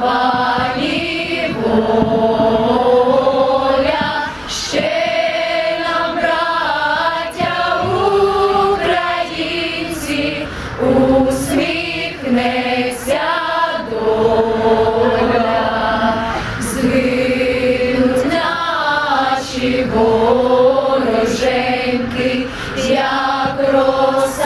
пані ще нам, українці, усміхнеться доля, звинуть наші як роса.